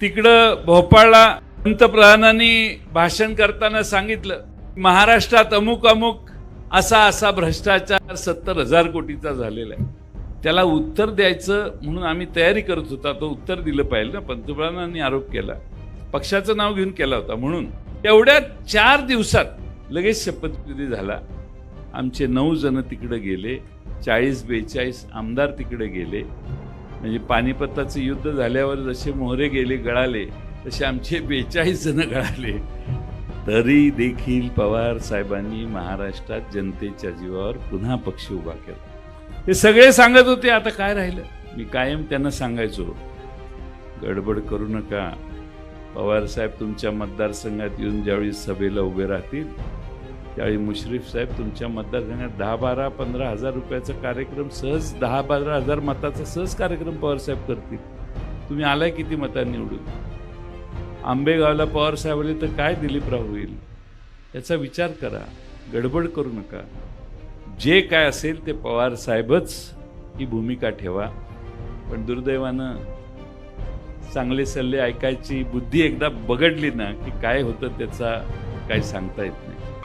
तिकडं भोपाळला पंतप्रधानांनी भाषण करताना सांगितलं महाराष्ट्रात अमुक अमुक असा असा भ्रष्टाचार सत्तर हजार कोटीचा झालेला आहे. त्याला उत्तर द्यायचं म्हणून आम्ही तयारी करत होता. तो उत्तर दिलं पाहिजे ना पंतप्रधानांनी आरोप केला. पक्षाचं नाव घेऊन केला होता म्हणून. एवढ्या चार दिवसात लगेच शपथविधी झाला. आमचे नऊ जण तिकडे गेले चाळीस बेचाळीस आमदार तिकडे गेले. म्हणजे पानिपताचं युद्ध झाल्यावर जसे मोहरे गेले गळाले तसे आमचे बेचाळीस जण गळाले. तरी देखील पवार साहेबांनी महाराष्ट्रात जनतेच्या जीवावर पुन्हा पक्ष उभा केला. हे सगळे सांगत होते आता काय राहिलं? मी कायम त्यांना सांगायचो गडबड करू नका. पवार साहेब तुमच्या मतदारसंघात येऊन ज्यावेळी सभेला उभे राहतील त्यावेळी मुश्रीफ साहेब तुमच्या मतदारसंघात दहा बारा पंधरा हजार रुपयाचा कार्यक्रम सहज दहा बारा हजार मताचा सहज कार्यक्रम पवार साहेब करतील. तुम्ही आलाय किती मतांनी निवडून? आंबेगावला पवार साहेब आले तर काय दिलीपराव होईल? याचा विचार करा गडबड करू नका. जे काय असेल ते पवार साहेबच ही भूमिका ठेवा. पण दुर्दैवानं चांगले सल्ले ऐकायची बुद्धी एकदा बघडली ना की काय होतं त्याचा काही सांगता येत नाही.